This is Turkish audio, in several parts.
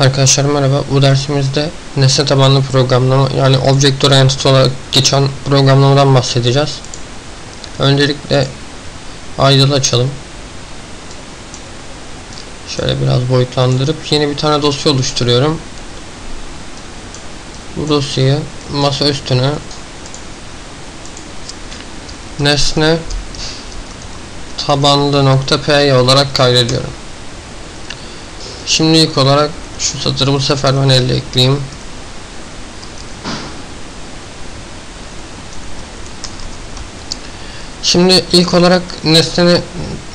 Arkadaşlar merhaba. Bu dersimizde nesne tabanlı programlama yani Object Oriented olarak geçen programlamadan bahsedeceğiz. Öncelikle idle açalım. Şöyle biraz boyutlandırıp yeni bir tane dosya oluşturuyorum. Bu dosyayı masa üstüne nesne tabanlı.py olarak kaydediyorum. Şimdi ilk olarak şu satırı bu sefer ben elle ekleyeyim. Şimdi ilk olarak nesne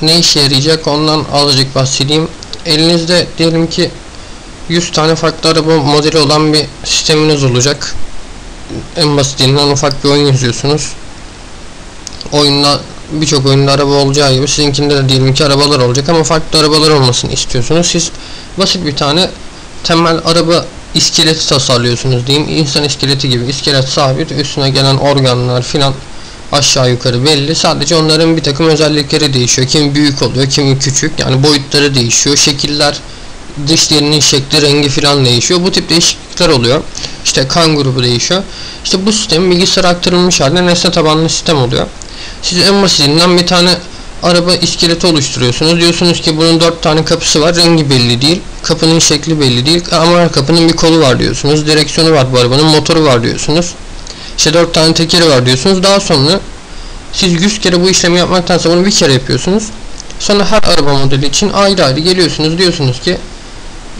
ne işe yarayacak ondan azıcık bahsedeyim. Elinizde diyelim ki 100 tane farklı araba modeli olan bir sisteminiz olacak. En basitinden ufak bir oyun yazıyorsunuz. Oyunda birçok oyunda araba olacağı gibi sizinkinde de diyelim ki arabalar olacak ama farklı arabalar olmasını istiyorsunuz. Siz basit bir tane temel araba iskeleti tasarlıyorsunuz diyeyim. İnsan iskeleti gibi iskelet sabit üstüne gelen organlar filan aşağı yukarı belli. Sadece onların bir takım özellikleri değişiyor. Kimi büyük oluyor, kimi küçük. Yani boyutları değişiyor. Şekiller, dış derinin şekli, rengi filan değişiyor. Bu tip değişiklikler oluyor. İşte kan grubu değişiyor. İşte bu sistem bilgisayara aktarılmış halde nesne tabanlı sistem oluyor. Siz en basitinden bir tane araba iskeleti oluşturuyorsunuz. Diyorsunuz ki bunun dört tane kapısı var. Rengi belli değil. Kapının şekli belli değil. Ama kapının bir kolu var diyorsunuz. Direksiyonu var bu arabanın. Motoru var diyorsunuz. İşte dört tane tekeri var diyorsunuz. Daha sonra siz 100 kere bu işlemi yapmaktansa bunu bir kere yapıyorsunuz. Sonra her araba modeli için ayrı ayrı geliyorsunuz. Diyorsunuz ki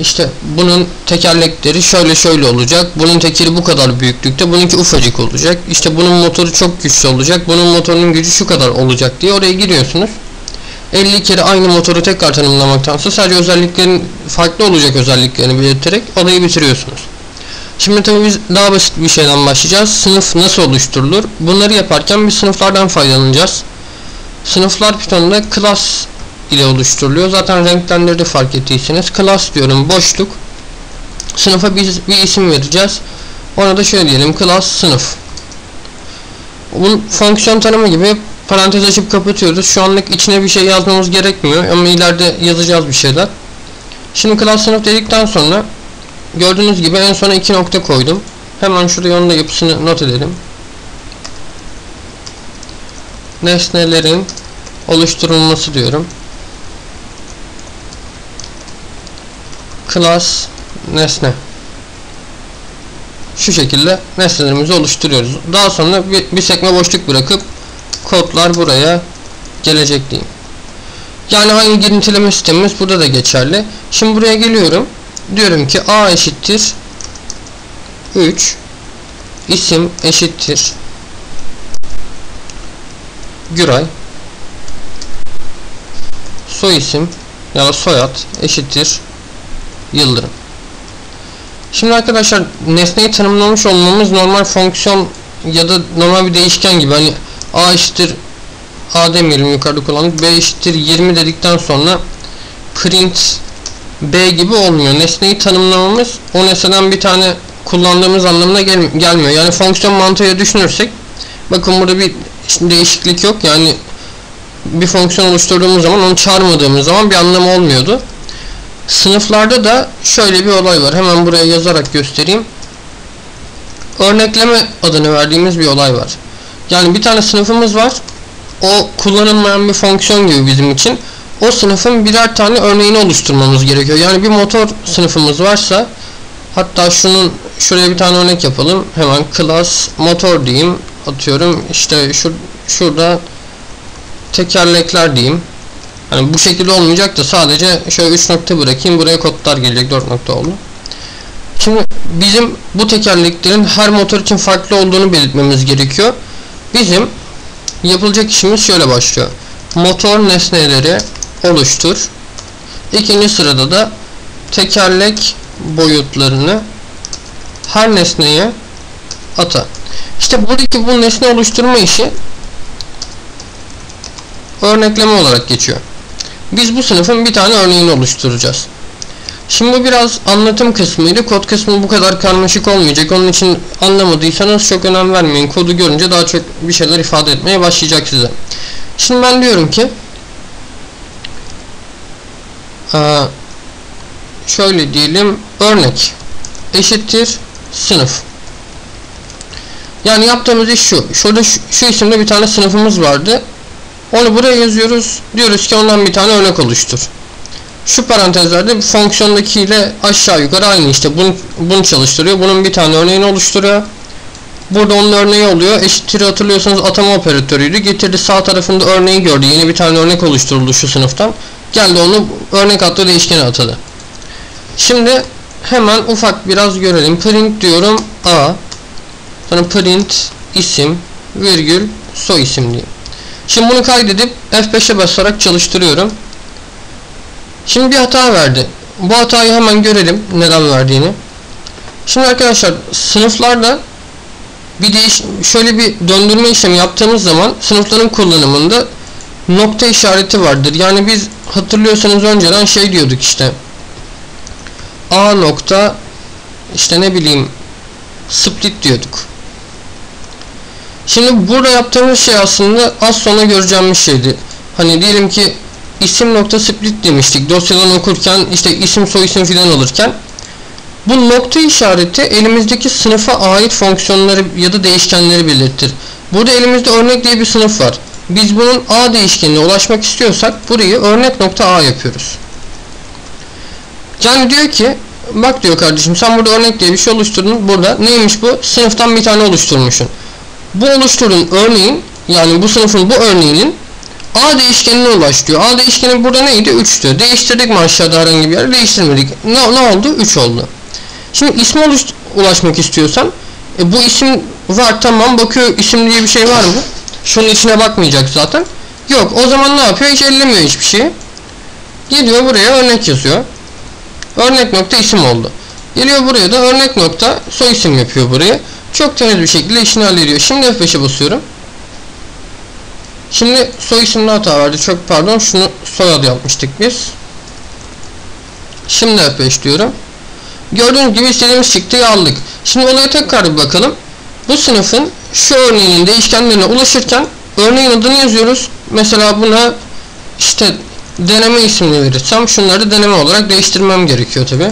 işte bunun tekerlekleri şöyle şöyle olacak. Bunun tekeri bu kadar büyüklükte. Bununki ufacık olacak. İşte bunun motoru çok güçlü olacak. Bunun motorunun gücü şu kadar olacak diye oraya giriyorsunuz. 50 kere aynı motoru tekrar tanımlamaktansa sadece özelliklerin farklı olacak özelliklerini belirterek olayı bitiriyorsunuz. Şimdi tabii biz daha basit bir şeyden başlayacağız. Sınıf nasıl oluşturulur? Bunları yaparken bir sınıflardan faydalanacağız. Sınıflar Python'da class ile oluşturuluyor. Zaten renklenleri de fark ettiyseniz class diyorum boşluk. Sınıfa biz bir isim vereceğiz. Ona da şöyle diyelim class sınıf. Bunun fonksiyon tanımı gibi parantez açıp kapatıyoruz. Şu anlık içine bir şey yazmamız gerekmiyor ama ileride yazacağız bir şeyler. Şimdi class sınıf dedikten sonra gördüğünüz gibi en sona iki nokta koydum. Hemen şuraya onun da yapısını not edelim. Nesnelerin oluşturulması diyorum. Class nesne. Şu şekilde nesnelerimizi oluşturuyoruz. Daha sonra bir, bir sekme boşluk bırakıp kodlar buraya gelecek diyeyim. Yani aynı girintileme sistemimiz burada da geçerli. Şimdi buraya geliyorum. Diyorum ki a eşittir 3 isim eşittir Güray soy isim ya da soyad eşittir Yıldırım. Şimdi arkadaşlar nesneyi tanımlamış olmamız normal fonksiyon ya da normal bir değişken gibi hani a eşittir a demeyelim yukarıda kullandık b eşittir 20 dedikten sonra print b gibi olmuyor. Nesneyi tanımlamamız o nesneden bir tane kullandığımız anlamına gel gelmiyor. Yani fonksiyon mantığıyla düşünürsek bakın burada bir değişiklik yok. Yani bir fonksiyon oluşturduğumuz zaman onu çağırmadığımız zaman bir anlamı olmuyordu. Sınıflarda da şöyle bir olay var. Hemen buraya yazarak göstereyim. Örnekleme adını verdiğimiz bir olay var. Yani bir tane sınıfımız var. O kullanılmayan bir fonksiyon gibi bizim için. O sınıfın birer tane örneğini oluşturmamız gerekiyor. Yani bir motor sınıfımız varsa hatta şunun şuraya bir tane örnek yapalım. Hemen class motor diyeyim. Atıyorum işte şu şurada tekerlekler diyeyim. Hani bu şekilde olmayacak da sadece şöyle 3 nokta bırakayım. Buraya kodlar gelecek 4 nokta oldu. Şimdi bizim bu tekerleklerin her motor için farklı olduğunu belirtmemiz gerekiyor. Bizim yapılacak işimiz şöyle başlıyor. Motor nesneleri oluştur. İkinci sırada da tekerlek boyutlarını her nesneye ata. İşte buradaki bu nesne oluşturma işi örnekleme olarak geçiyor. Biz bu sınıfın bir tane örneğini oluşturacağız. Şimdi bu biraz anlatım kısmıydı. Kod kısmı bu kadar karmaşık olmayacak. Onun için anlamadıysanız çok önem vermeyin. Kodu görünce daha çok bir şeyler ifade etmeye başlayacak size. Şimdi ben diyorum ki şöyle diyelim örnek eşittir sınıf. Yani yaptığımız iş şu. Şurada şu, şu isimde bir tane sınıfımız vardı. Onu buraya yazıyoruz. Diyoruz ki ondan bir tane örnek oluştur. Şu parantezlerde fonksiyondaki ile aşağı yukarı aynı işte. Bunu, bunu çalıştırıyor. Bunun bir tane örneğini oluşturuyor. Burada onun örneği oluyor. Eşittir hatırlıyorsanız atama operatörüydü. Getirdi sağ tarafında örneği gördü. Yeni bir tane örnek oluşturuldu şu sınıftan. Geldi onu örnek adlı değişkene atadı. Şimdi hemen ufak biraz görelim. Print diyorum A. Sonra print isim virgül soy isim diyeyim. Şimdi bunu kaydedip F5'e basarak çalıştırıyorum. Şimdi bir hata verdi. Bu hatayı hemen görelim neden verdiğini. Şimdi arkadaşlar sınıflarda bir değiş şöyle bir döndürme işlemi yaptığımız zaman sınıfların kullanımında nokta işareti vardır. Yani biz hatırlıyorsanız önceden şey diyorduk işte A nokta işte ne bileyim split diyorduk. Şimdi burada yaptığımız şey aslında az sonra göreceğimiz şeydi. Hani diyelim ki isim nokta split demiştik. Dosyadan okurken işte isim soy isim filan alırken bu nokta işareti elimizdeki sınıfa ait fonksiyonları ya da değişkenleri belirtir. Burada elimizde örnek diye bir sınıf var. Biz bunun A değişkenine ulaşmak istiyorsak burayı örnek nokta A yapıyoruz. Yani diyor ki bak diyor kardeşim sen burada örnek diye bir şey oluşturdun. Burada neymiş bu? Sınıftan bir tane oluşturmuşsun. Bu oluşturduğun örneğin yani bu sınıfın bu örneğinin A değişkenine ulaş diyor. A değişkeni burada neydi? 3'tü. Değiştirdik mi aşağıda herhangi bir yerde? Değiştirmedik. Ne, ne oldu? 3 oldu. Şimdi isme ulaşmak istiyorsan e, bu isim var tamam bakıyor isim diye bir şey var mı? Şunun içine bakmayacak zaten. Yok o zaman ne yapıyor? Hiç ellemiyor hiçbir şeyi. Geliyor buraya örnek yazıyor. Örnek nokta isim oldu. Geliyor buraya da örnek nokta soy isim yapıyor buraya. Çok temiz bir şekilde işini hallediyor. Şimdi F5'e basıyorum. Şimdi soy isimde hata vardı. Çok pardon. Şunu soyadı yapmıştık biz. Şimdi F5 diyorum. Gördüğünüz gibi istediğimiz çıktıyı aldık. Şimdi olaya tekrar bir bakalım. Bu sınıfın şu örneğinin değişkenlerine ulaşırken örneğin adını yazıyoruz. Mesela buna işte deneme ismini verirsem şunları deneme olarak değiştirmem gerekiyor tabi.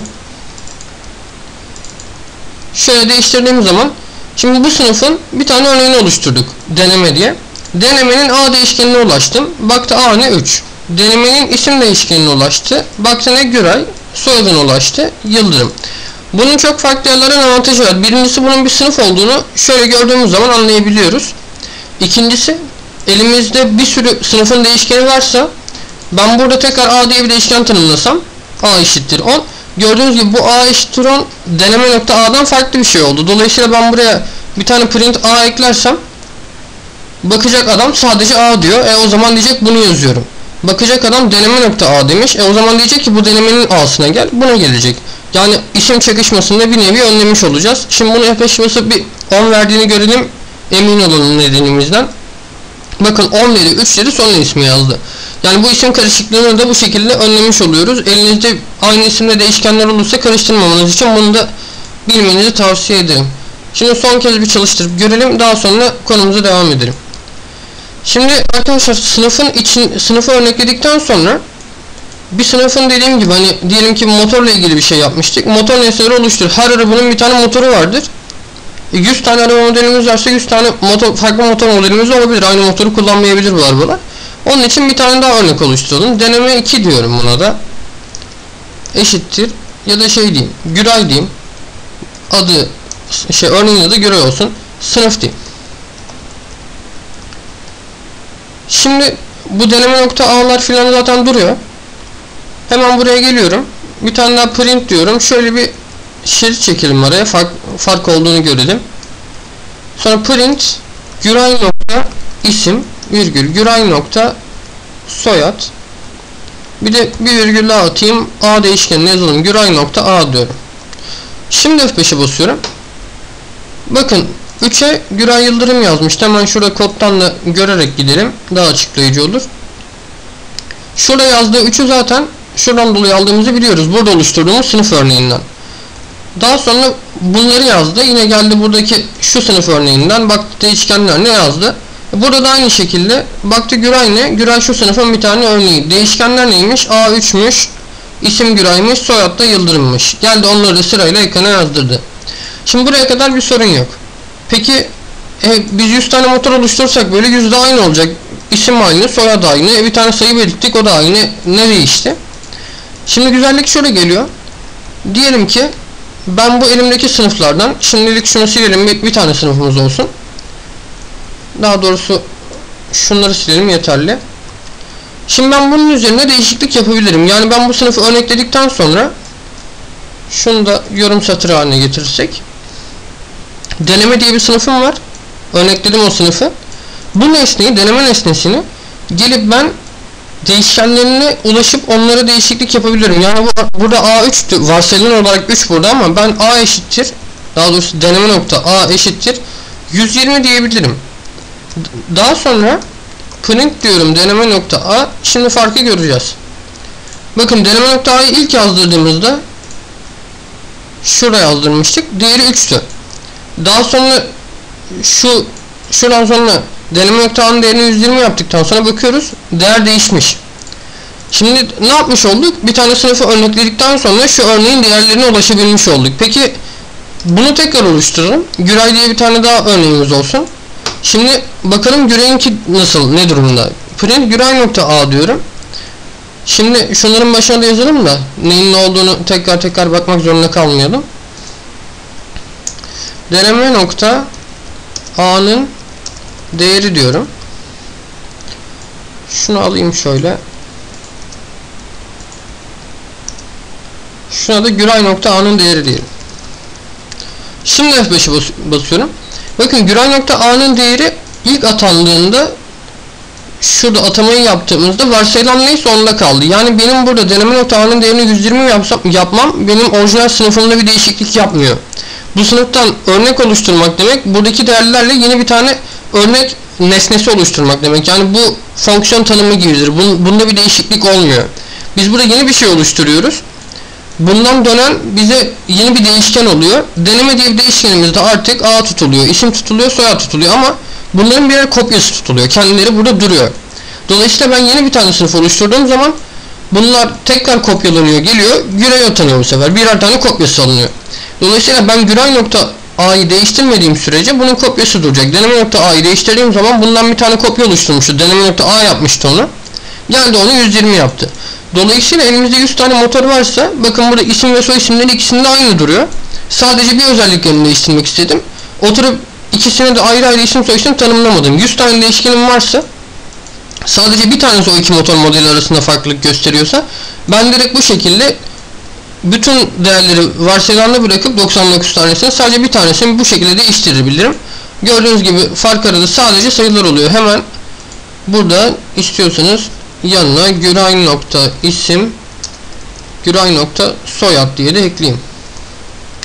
Şöyle değiştirdiğim zaman şimdi bu sınıfın bir tane örneğini oluşturduk. Deneme diye. Denemenin A değişkenine ulaştım. Baktı A ne 3. Denemenin isim değişkenine ulaştı. Baktı ne Güray. Soyadına ulaştı. Yıldırım. Bunun çok farklı yerlerden avantajı var. Birincisi bunun bir sınıf olduğunu şöyle gördüğümüz zaman anlayabiliyoruz. İkincisi elimizde bir sürü sınıfın değişkeni varsa ben burada tekrar A diye bir değişken tanımlasam A eşittir 10. Gördüğünüz gibi bu A eşittir 10 deneme nokta A'dan farklı bir şey oldu. Dolayısıyla ben buraya bir tane print A eklersem bakacak adam sadece A diyor. E o zaman diyecek bunu yazıyorum. Bakacak adam deneme nokta A demiş. E o zaman diyecek ki bu denemenin A'sına gel. Buna gelecek. Yani isim çakışmasında bir nevi önlemiş olacağız. Şimdi bunu F5 basıp bir 10 verdiğini görelim. Emin olalım nedenimizden. Bakın 10 dedi 3 dedi sonra ismi yazdı. Yani bu isim karışıklığını da bu şekilde önlemiş oluyoruz. Elinizde aynı isimde değişkenler olursa karıştırmamanız için bunu da bilmenizi tavsiye ederim. Şimdi son kez bir çalıştırıp görelim. Daha sonra konumuza devam edelim. Şimdi arkadaşlar sınıfın için sınıfı örnekledikten sonra bir sınıfın dediğim gibi hani diyelim ki motorla ilgili bir şey yapmıştık. Motor nesneleri oluştur. Her arabanın bir tane motoru vardır. 100 e, tane araba modelimiz varsa 100 tane motor, farklı motor modelimiz olabilir. Aynı motoru kullanmayabilir bu arabalar. Onun için bir tane daha örnek oluşturalım. Deneme 2 diyorum buna da. Eşittir. Ya da şey diyeyim. Güray diyeyim. Adı şey örneğin adı Güray olsun. Sınıf diyeyim. Şimdi bu deneme nokta A'lar filan zaten duruyor. Hemen buraya geliyorum. Bir tane daha print diyorum. Şöyle bir şerit çekelim araya. Fark, fark olduğunu görelim. Sonra print Güray nokta isim virgül Güray nokta soyad bir de bir virgül daha atayım. A değişkenine yazalım. Güray nokta A diyorum. Şimdi F5'e basıyorum. Bakın 3'e Güray Yıldırım yazmış. Hemen şurada koddan da görerek gidelim. Daha açıklayıcı olur. Şurada yazdığı 3'ü zaten şuradan dolayı aldığımızı biliyoruz. Burada oluşturduğumuz sınıf örneğinden. Daha sonra bunları yazdı. Yine geldi buradaki şu sınıf örneğinden baktı değişkenler ne yazdı. Burada da aynı şekilde baktı Güray ne? Güray şu sınıfın bir tane örneği. Değişkenler neymiş? A3'müş. İsim Güray'mış, soyad da Yıldırım'mış. Geldi onları da sırayla ekrana yazdırdı. Şimdi buraya kadar bir sorun yok. Peki e, biz 100 tane motor oluştursak böyle 100 de aynı olacak. İsim aynı, soyad aynı. E, bir tane sayı belirttik o da aynı. Ne değişti? Şimdi güzellik şöyle geliyor. Diyelim ki ben bu elimdeki sınıflardan şimdilik şunu silelim bir, bir tane sınıfımız olsun. Daha doğrusu şunları silelim yeterli. Şimdi ben bunun üzerine değişiklik yapabilirim. Yani ben bu sınıfı örnekledikten sonra şunu da yorum satırı haline getirirsek deneme diye bir sınıfım var. Örnekledim o sınıfı. Bu nesneyi, deneme nesnesini gelip ben değişkenlerine ulaşıp onlara değişiklik yapabilirim. Yani bu, burada A3 varsayılan olarak 3 burada ama ben A eşittir daha doğrusu deneme nokta A eşittir 120 diyebilirim. Daha sonra print diyorum deneme nokta A. Şimdi farkı göreceğiz. Bakın deneme nokta A'yı ilk yazdırdığımızda şuraya yazdırmıştık. Değeri 3'tü. Daha sonra şu şuradan sonra deneme nokta A'nın değerini 120 yaptıktan sonra bakıyoruz. Değer değişmiş. Şimdi ne yapmış olduk? Bir tane sınıfı örnekledikten sonra şu örneğin değerlerine ulaşabilmiş olduk. Peki bunu tekrar oluşturalım. Güray diye bir tane daha örneğimiz olsun. Şimdi bakalım Güray'ınki nasıl, ne durumda? Print Güray nokta A diyorum. Şimdi şunların başına da yazalım da neyin ne olduğunu tekrar tekrar bakmak zorunda kalmayalım. Deneme nokta A'nın değeri diyorum. Şunu alayım şöyle. Şuna da Güray nokta A'nın değeri diyelim. Şimdi F5'i bas basıyorum. Bakın Güray nokta A'nın değeri ilk atandığında şurada atamayı yaptığımızda varsayılan neyse onda kaldı. Yani benim burada deneme nokta A'nın değerini 120 yapsam, yapmam benim orijinal sınıfımda bir değişiklik yapmıyor. Bu sınıftan örnek oluşturmak demek buradaki değerlerle yeni bir tane örnek nesnesi oluşturmak demek. Yani bu fonksiyon tanımı gibidir. Bunda bir değişiklik olmuyor. Biz burada yeni bir şey oluşturuyoruz. Bundan dönen bize yeni bir değişken oluyor. Deneme diye bir değişkenimizde artık A tutuluyor, isim tutuluyor, soyad tutuluyor ama bunların birer kopyası tutuluyor. Kendileri burada duruyor. Dolayısıyla ben yeni bir tane sınıf oluşturduğum zaman bunlar tekrar kopyalanıyor, geliyor, Güray atanıyor bu sefer. Birer tane kopyası alınıyor. Dolayısıyla ben Güray nokta A'yı değiştirmediğim sürece bunun kopyası duracak. Deneme nokta A'yı değiştirdiğim zaman bundan bir tane kopya oluşturmuştu. Deneme nokta A yapmıştı onu. Geldi onu 120 yaptı. Dolayısıyla elimizde 100 tane motor varsa bakın burada isim ve soy isimleri ikisinde aynı duruyor. Sadece bir özelliklerini değiştirmek istedim. Oturup ikisine de ayrı ayrı isim soy isim tanımlamadım. 100 tane değişkenim varsa sadece bir tanesi o iki motor modeli arasında farklılık gösteriyorsa ben direkt bu şekilde bütün değerleri varsayılanla bırakıp 99 tanesini sadece bir tanesini bu şekilde değiştirebilirim. Gördüğünüz gibi fark arada sadece sayılar oluyor. Hemen burada istiyorsanız yanına Güray nokta isim Güray nokta soyad diye de ekleyeyim.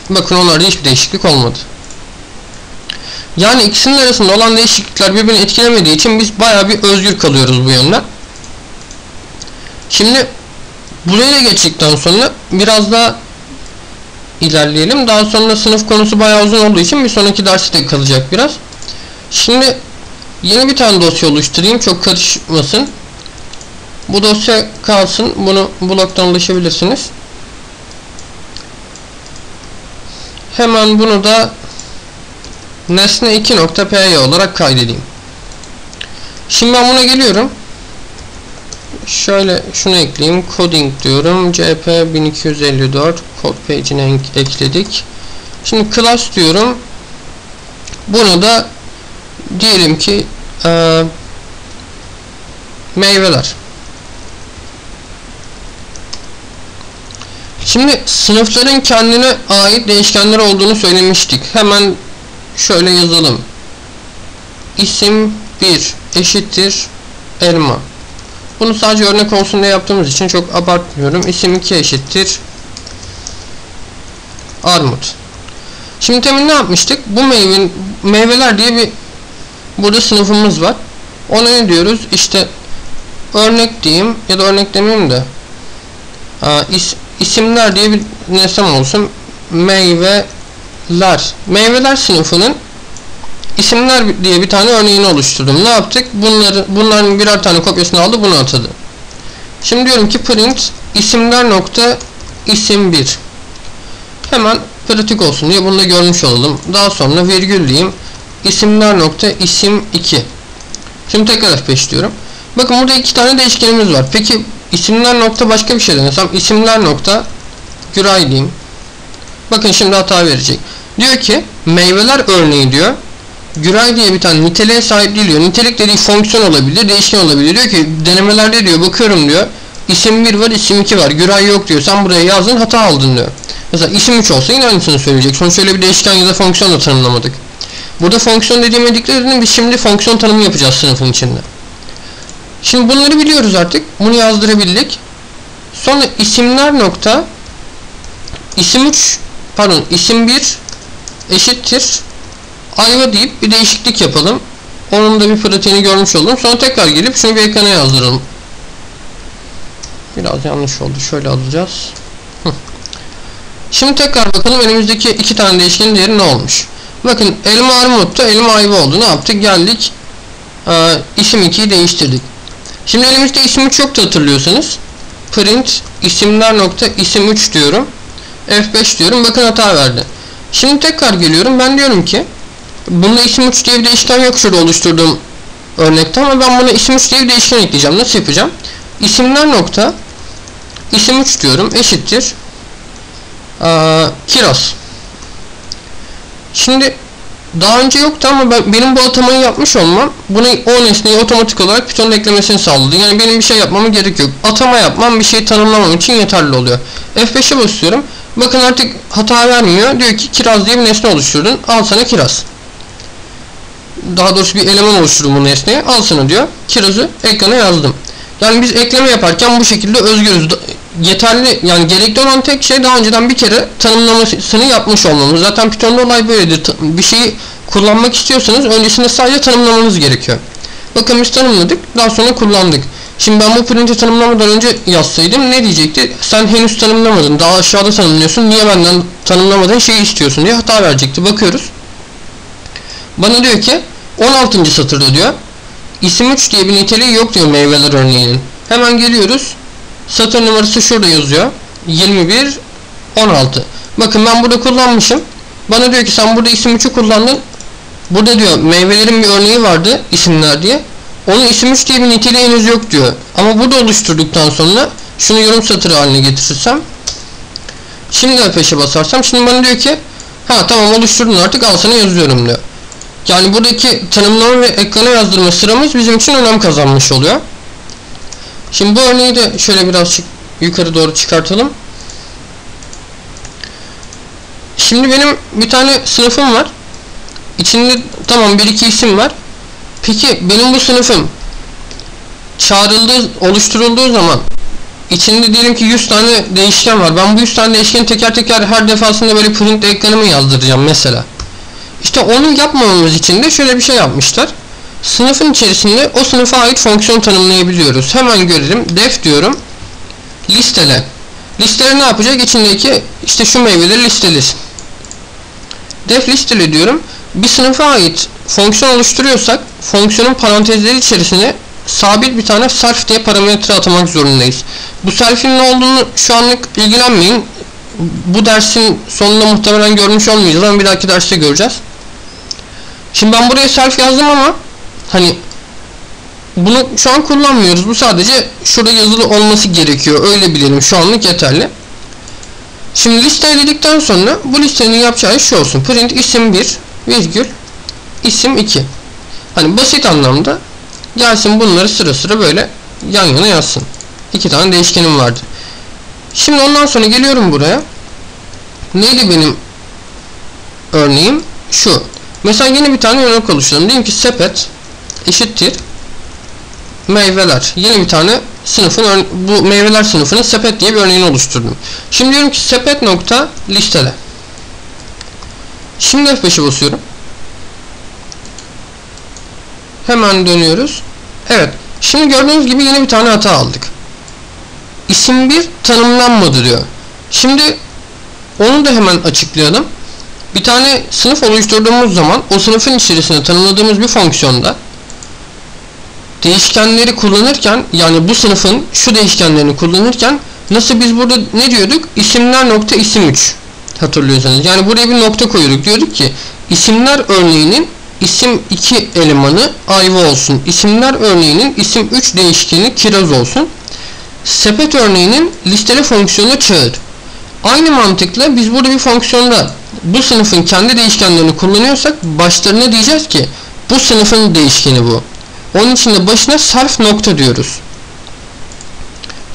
Bakın onlarda hiçbir değişiklik olmadı. Yani ikisinin arasında olan değişiklikler birbirini etkilemediği için biz baya bir özgür kalıyoruz bu yönden. Şimdi buraya da geçtikten sonra biraz daha ilerleyelim. Daha sonra sınıf konusu bayağı uzun olduğu için bir sonraki derste kalacak biraz. Şimdi yeni bir tane dosya oluşturayım. Çok karışmasın. Bu dosya kalsın. Bunu bloktan ulaşabilirsiniz. Hemen bunu da nesne 2.py olarak kaydedeyim. Şimdi ben buna geliyorum. Şöyle şunu ekleyeyim. Coding diyorum. CP 1254 kod page'ine ekledik. Şimdi class diyorum. Bunu da diyelim ki e, meyveler. Şimdi sınıfların kendine ait değişkenler olduğunu söylemiştik. Hemen şöyle yazalım. İsim 1 eşittir elma. Bunu sadece örnek olsun diye yaptığımız için çok abartmıyorum. İsim 2 eşittir armut. Şimdi temin ne yapmıştık? Bu meyve, meyveler diye bir burada sınıfımız var. Ona ne diyoruz? İşte örnek diyeyim ya da örnek demeyeyim de aa, is, isimler diye bir nesnem olsun. Meyveler. Meyveler sınıfının isimler diye bir tane örneğini oluşturdum. Ne yaptık? Bunları, bunların birer tane kopyasını aldı bunu atadı. Şimdi diyorum ki print isimler nokta isim 1. Hemen pratik olsun diye bunu da görmüş olalım. Daha sonra virgül diyeyim. İsimler nokta isim 2. Şimdi tekrar F5 diyorum. Bakın burada iki tane değişkenimiz var. Peki isimler nokta başka bir şey denesem isimler nokta Güray diyeyim. Bakın şimdi hata verecek. Diyor ki meyveler örneği diyor. Güray diye bir tane niteliğe sahip değil diyor. Nitelik dediği fonksiyon olabilir, değişken olabilir. Diyor ki denemelerde diyor bakıyorum diyor. İsim 1 var, isim 2 var. Güray yok diyor. Sen buraya yazdın, hata aldın diyor. Mesela isim 3 olsa yine aynısını söyleyecek. Sonuçta öyle bir değişken ya da fonksiyon da tanımlamadık. Burada fonksiyon dediğime dikkat edin. Biz şimdi fonksiyon tanımı yapacağız sınıfın içinde. Şimdi bunları biliyoruz artık. Bunu yazdırabildik. Sonra isimler nokta isim 3 pardon isim 1 eşittir ayva deyip bir değişiklik yapalım. Onun da bir pratiğini görmüş oldum. Sonra tekrar gelip şunu bir ekrana yazdıralım. Biraz yanlış oldu. Şöyle alacağız. Şimdi tekrar bakalım önümüzdeki iki tane değişkenin değeri ne olmuş. Bakın elma armuttu, elma ayva oldu. Ne yaptık? Geldik. E, isim 2'yi değiştirdik. Şimdi elimizde isim 3 yoktu hatırlıyorsanız. Print isimler nokta isim 3 diyorum. F5 diyorum. Bakın hata verdi. Şimdi tekrar geliyorum. Ben diyorum ki bunda isim 3 diye bir değişken yok şurada oluşturduğum örnekte ama ben buna isim 3 diye bir değişken ekleyeceğim. Nasıl yapacağım? İsimler nokta isim 3 diyorum eşittir ee, kiraz. Şimdi daha önce yoktu ama ben, benim bu atamayı yapmış olmam bunu o nesneyi otomatik olarak Python'da eklemesini sağladı. Yani benim bir şey yapmama gerek yok. Atama yapmam bir şey tanımlamam için yeterli oluyor. F5'e basıyorum. Bakın artık hata vermiyor. Diyor ki kiraz diye bir nesne oluşturdun. Al sana kiraz. Daha doğrusu bir eleman oluşturdum bu nesneye. Al sana diyor. Kirazı ekrana yazdım. Yani biz ekleme yaparken bu şekilde özgürüz. Yeterli yani gerekli olan tek şey daha önceden bir kere tanımlamasını yapmış olmamız. Zaten Python'da olay böyledir. Bir şeyi kullanmak istiyorsanız öncesinde sadece tanımlamanız gerekiyor. Bakın biz tanımladık. Daha sonra kullandık. Şimdi ben bu print'i tanımlamadan önce yazsaydım ne diyecekti? Sen henüz tanımlamadın. Daha aşağıda tanımlıyorsun. Niye benden tanımlamadığın şeyi istiyorsun diye hata verecekti. Bakıyoruz. Bana diyor ki 16. satırda diyor. İsim 3 diye bir niteliği yok diyor meyveler örneğinin. Hemen geliyoruz. Satır numarası şurada yazıyor. 21 16. Bakın ben burada kullanmışım. Bana diyor ki sen burada isim 3'ü kullandın. Burada diyor meyvelerin bir örneği vardı isimler diye. Onun isim 3 diye bir niteliği henüz yok diyor. Ama burada oluşturduktan sonra şunu yorum satırı haline getirirsem şimdi de peşe basarsam şimdi bana diyor ki ha tamam oluşturdun artık al sana yazıyorum diyor. Yani buradaki tanımlama ve ekrana yazdırma sıramız bizim için önem kazanmış oluyor. Şimdi bu örneği de şöyle birazcık yukarı doğru çıkartalım. Şimdi benim bir tane sınıfım var. İçinde tamam bir iki isim var. Peki benim bu sınıfım çağrıldığı, oluşturulduğu zaman içinde diyelim ki 100 tane değişken var. Ben bu 100 tane değişkeni teker teker her defasında böyle print ekranımı yazdıracağım mesela. İşte onu yapmamamız için de şöyle bir şey yapmışlar. Sınıfın içerisinde o sınıfa ait fonksiyon tanımlayabiliyoruz. Hemen görelim. Def diyorum. Listele. Listele ne yapacak? İçindeki işte şu meyveleri listelesin. Def listele diyorum. Bir sınıfa ait fonksiyon oluşturuyorsak fonksiyonun parantezleri içerisine sabit bir tane self diye parametre atamak zorundayız. Bu self'in ne olduğunu şu anlık ilgilenmeyin. Bu dersin sonunda muhtemelen görmüş olmayacağız ama bir dahaki derste göreceğiz. Şimdi ben buraya self yazdım ama hani bunu şu an kullanmıyoruz. Bu sadece şurada yazılı olması gerekiyor. Öyle bilelim. Şu anlık yeterli. Şimdi liste dedikten sonra bu listenin yapacağı iş şu olsun. Print isim 1 virgül isim 2. Hani basit anlamda gelsin bunları sıra sıra böyle yan yana yazsın. İki tane değişkenim vardı. Şimdi ondan sonra geliyorum buraya. Neydi benim örneğim? Şu. Mesela yeni bir tane örnek oluşturalım. Diyelim ki sepet eşittir meyveler. Yeni bir tane sınıfın bu meyveler sınıfının sepet diye bir örneğini oluşturdum. Şimdi diyorum ki sepet nokta listele. Şimdi F5'e basıyorum. Hemen dönüyoruz. Evet. Şimdi gördüğünüz gibi yeni bir tane hata aldık. İsim bir tanımlanmadı diyor. Şimdi onu da hemen açıklayalım. Bir tane sınıf oluşturduğumuz zaman o sınıfın içerisinde tanımladığımız bir fonksiyonda değişkenleri kullanırken yani bu sınıfın şu değişkenlerini kullanırken nasıl biz burada ne diyorduk? İsimler nokta isim 3 hatırlıyorsanız. Yani buraya bir nokta koyuyorduk. Diyorduk ki isimler örneğinin isim 2 elemanı ayva olsun. İsimler örneğinin isim 3 değişkeni kiraz olsun. Sepet örneğinin listeli fonksiyonu çağır. Aynı mantıkla biz burada bir fonksiyonda bu sınıfın kendi değişkenlerini kullanıyorsak başlarına diyeceğiz ki bu sınıfın değişkeni bu. Onun için de başına self nokta diyoruz.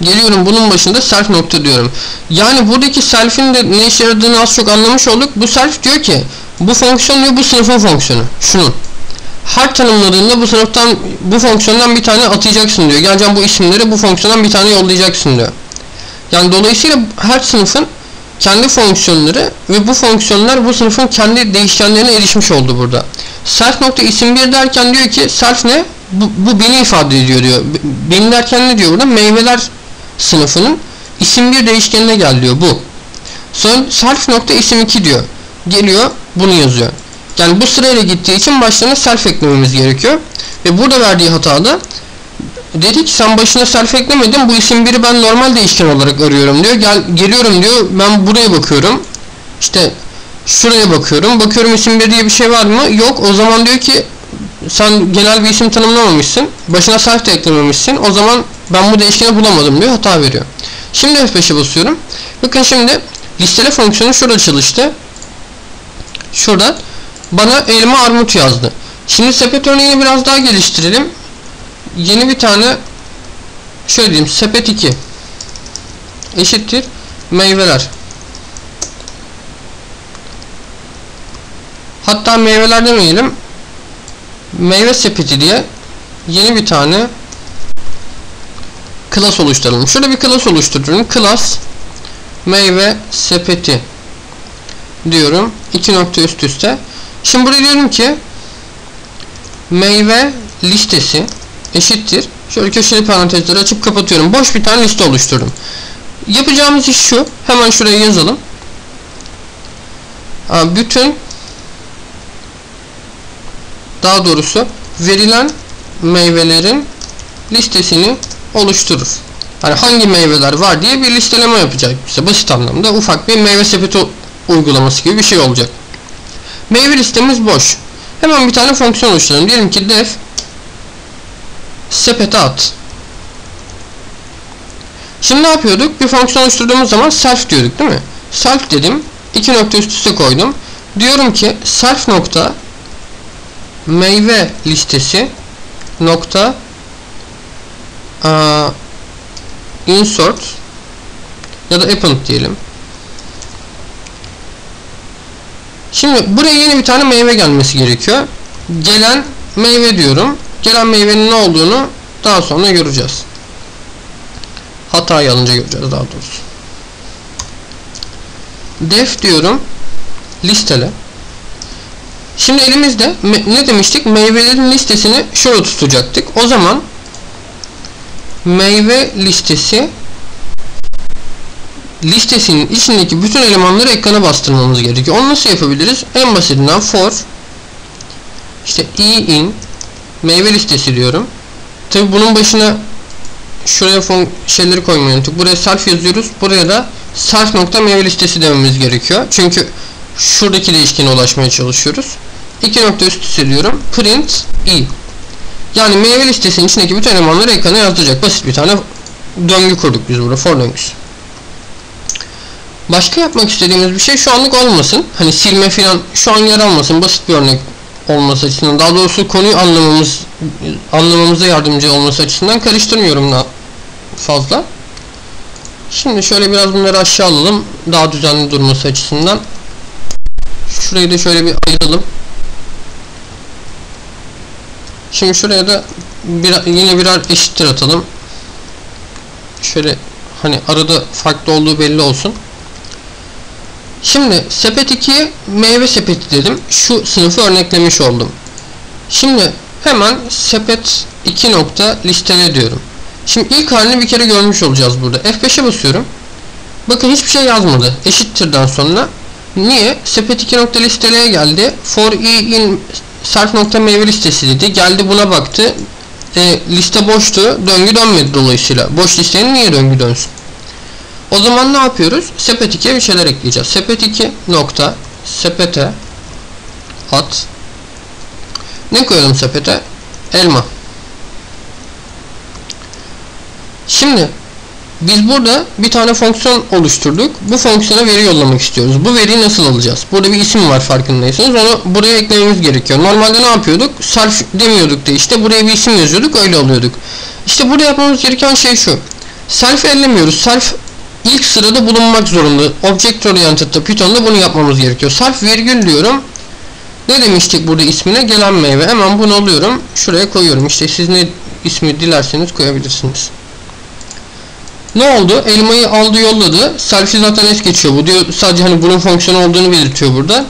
Geliyorum bunun başında self nokta diyorum. Yani buradaki self'in de ne işe yaradığını az çok anlamış olduk. Bu self diyor ki bu fonksiyon diyor bu sınıfın fonksiyonu. Şunun. Her tanımladığında bu sınıftan bu fonksiyondan bir tane atayacaksın diyor. Geleceğim bu isimleri bu fonksiyondan bir tane yollayacaksın diyor. Yani dolayısıyla her sınıfın kendi fonksiyonları ve bu fonksiyonlar bu sınıfın kendi değişkenlerine erişmiş oldu burada. Self nokta isim 1 derken diyor ki self ne? Bu, bu beni ifade ediyor diyor. Beni derken ne diyor burada? Meyveler sınıfının isim 1 değişkenine gel diyor bu. Sonra self nokta isim 2 diyor. Geliyor bunu yazıyor. Yani bu sırayla gittiği için başlarına self eklememiz gerekiyor. Ve burada verdiği hatada dedi ki sen başına self eklemedin bu isim biri ben normal değişken olarak arıyorum diyor. Gel geliyorum diyor ben buraya bakıyorum. İşte şuraya bakıyorum. Bakıyorum isim bir diye bir şey var mı? Yok. O zaman diyor ki sen genel bir isim tanımlamamışsın. Başına self de eklememişsin. O zaman ben bu değişkeni bulamadım diyor. Hata veriyor. Şimdi F5'e basıyorum. Bakın şimdi listele fonksiyonu şurada çalıştı. Şuradan bana elma armut yazdı. Şimdi sepet örneğini biraz daha geliştirelim. Yeni bir tane şöyle diyeyim sepet 2 eşittir meyveler. Hatta meyveler demeyelim. Meyve sepeti diye yeni bir tane klas oluşturalım. Şöyle bir klas oluşturuyorum. Klas meyve sepeti diyorum. iki nokta üst üste. Şimdi burada diyorum ki meyve listesi eşittir. Şöyle köşeli parantezleri açıp kapatıyorum. Boş bir tane liste oluşturdum. Yapacağımız iş şu. Hemen şuraya yazalım. Bütün daha doğrusu verilen meyvelerin listesini oluşturur. Yani hangi meyveler var diye bir listeleme yapacak. İşte basit anlamda ufak bir meyve sepeti uygulaması gibi bir şey olacak. Meyve listemiz boş. Hemen bir tane fonksiyon oluşturalım. Diyelim ki def sepete at. Şimdi ne yapıyorduk? Bir fonksiyon oluşturduğumuz zaman self diyorduk değil mi? Self dedim. iki nokta üst üste koydum. Diyorum ki self nokta meyve listesi nokta a, insert ya da append diyelim. Şimdi buraya yeni bir tane meyve gelmesi gerekiyor. Gelen meyve diyorum. Gelen meyvenin ne olduğunu daha sonra göreceğiz. Hatayı alınca göreceğiz daha doğrusu. Def diyorum. Listele. Şimdi elimizde ne demiştik? Meyvelerin listesini şöyle tutacaktık. O zaman meyve listesi listesinin içindeki bütün elemanları ekrana bastırmamız gerekiyor. Onu nasıl yapabiliriz? En basitinden for işte i in meyve listesi diyorum. Tabi bunun başına şuraya fon şeyleri koymayı. Buraya self yazıyoruz. Buraya da self nokta meyve listesi dememiz gerekiyor. Çünkü şuradaki değişkene ulaşmaya çalışıyoruz. İki nokta üst üste diyorum. Print i. Yani meyve listesinin içindeki bütün elemanları ekrana yazdıracak. Basit bir tane döngü kurduk biz burada. For döngüsü. Başka yapmak istediğimiz bir şey şu anlık olmasın. Hani silme filan şu an yer almasın. Basit bir örnek olması açısından. Daha doğrusu konuyu anlamamız anlamamıza yardımcı olması açısından karıştırmıyorum da fazla. Şimdi şöyle biraz bunları aşağı alalım. Daha düzenli durması açısından. Şurayı da şöyle bir ayıralım. Şimdi şuraya da bir, yine birer eşittir atalım. Şöyle hani arada farklı olduğu belli olsun. Şimdi sepet 2 meyve sepeti dedim. Şu sınıfı örneklemiş oldum. Şimdi hemen sepet 2 nokta listele diyorum. Şimdi ilk halini bir kere görmüş olacağız burada. F5'e basıyorum. Bakın hiçbir şey yazmadı. Eşittirden sonra. Niye? Sepet 2 nokta listeleye geldi. For i in self nokta meyve listesi dedi. Geldi buna baktı. e, liste boştu. Döngü dönmedi dolayısıyla. Boş listenin niye döngü dönsün? O zaman ne yapıyoruz? Sepet 2'ye bir şeyler ekleyeceğiz. Sepet 2 nokta sepete at ne koyalım sepete? Elma. Şimdi biz burada bir tane fonksiyon oluşturduk. Bu fonksiyona veri yollamak istiyoruz. Bu veriyi nasıl alacağız? Burada bir isim var farkındaysanız. Onu buraya eklememiz gerekiyor. Normalde ne yapıyorduk? Self demiyorduk da işte buraya bir isim yazıyorduk öyle alıyorduk. İşte burada yapmamız gereken şey şu. Self ellemiyoruz. Self ilk sırada bulunmak zorunda. Object Oriented'da Python'da bunu yapmamız gerekiyor. Self virgül diyorum. Ne demiştik burada ismine? Gelen meyve. Hemen bunu alıyorum. Şuraya koyuyorum. İşte siz ne ismi dilerseniz koyabilirsiniz. Ne oldu? Elmayı aldı yolladı. Selfie zaten es geçiyor. Bu diyor sadece hani bunun fonksiyonu olduğunu belirtiyor burada.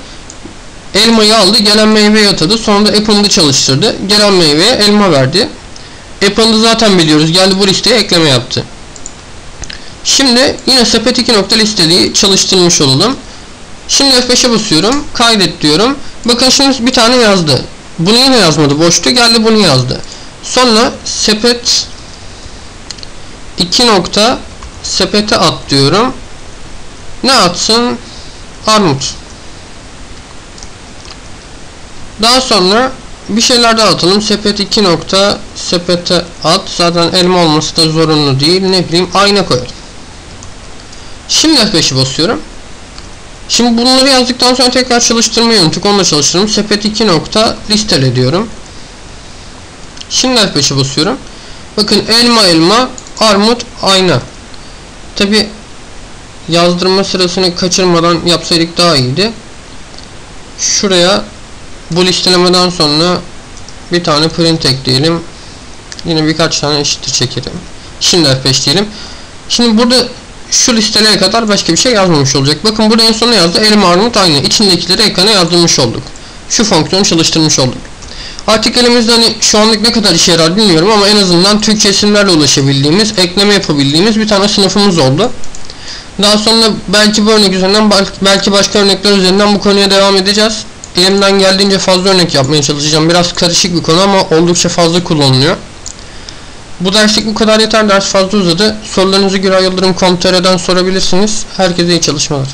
Elmayı aldı. Gelen meyveyi atadı. Sonra da apple'ını çalıştırdı. Gelen meyveye elma verdi. Apple'ını zaten biliyoruz. Geldi bu listeye ekleme yaptı. Şimdi yine sepet 2 nokta listeliği çalıştırmış olalım. Şimdi F5'e basıyorum. Kaydet diyorum. Bakın şimdi bir tane yazdı. Bunu yine yazmadı. Boştu. Geldi bunu yazdı. Sonra sepet 2 nokta sepete at diyorum. Ne atsın? Armut. Daha sonra bir şeyler daha atalım. Sepet 2 nokta sepete at. Zaten elma olması da zorunlu değil. Ne bileyim ayna koyalım. Şimdi F5'i basıyorum. Şimdi bunları yazdıktan sonra tekrar çalıştırmayı unuttuk. Onu da çalıştırdım. Sepet 2 nokta listele diyorum. Şimdi F5'e basıyorum. Bakın elma elma armut ayna. Tabi yazdırma sırasını kaçırmadan yapsaydık daha iyiydi. Şuraya bu listelemeden sonra bir tane print ekleyelim. Yine birkaç tane eşittir çekelim. Şimdi F5 diyelim. Şimdi burada şu listelere kadar başka bir şey yazmamış olacak. Bakın burada en sona yazdı. Elma armut aynı. İçindekileri ekrana yazdırmış olduk. Şu fonksiyonu çalıştırmış olduk. Artık elimizde hani şu anlık ne kadar işe yarar bilmiyorum ama en azından Türkçe isimlerle ulaşabildiğimiz, ekleme yapabildiğimiz bir tane sınıfımız oldu. Daha sonra belki bu örnek üzerinden belki başka örnekler üzerinden bu konuya devam edeceğiz. Elimden geldiğince fazla örnek yapmaya çalışacağım. Biraz karışık bir konu ama oldukça fazla kullanılıyor. Bu derslik bu kadar yeter. Ders fazla uzadı. Sorularınızı Güray Yıldırım sorabilirsiniz. Herkese iyi çalışmalar.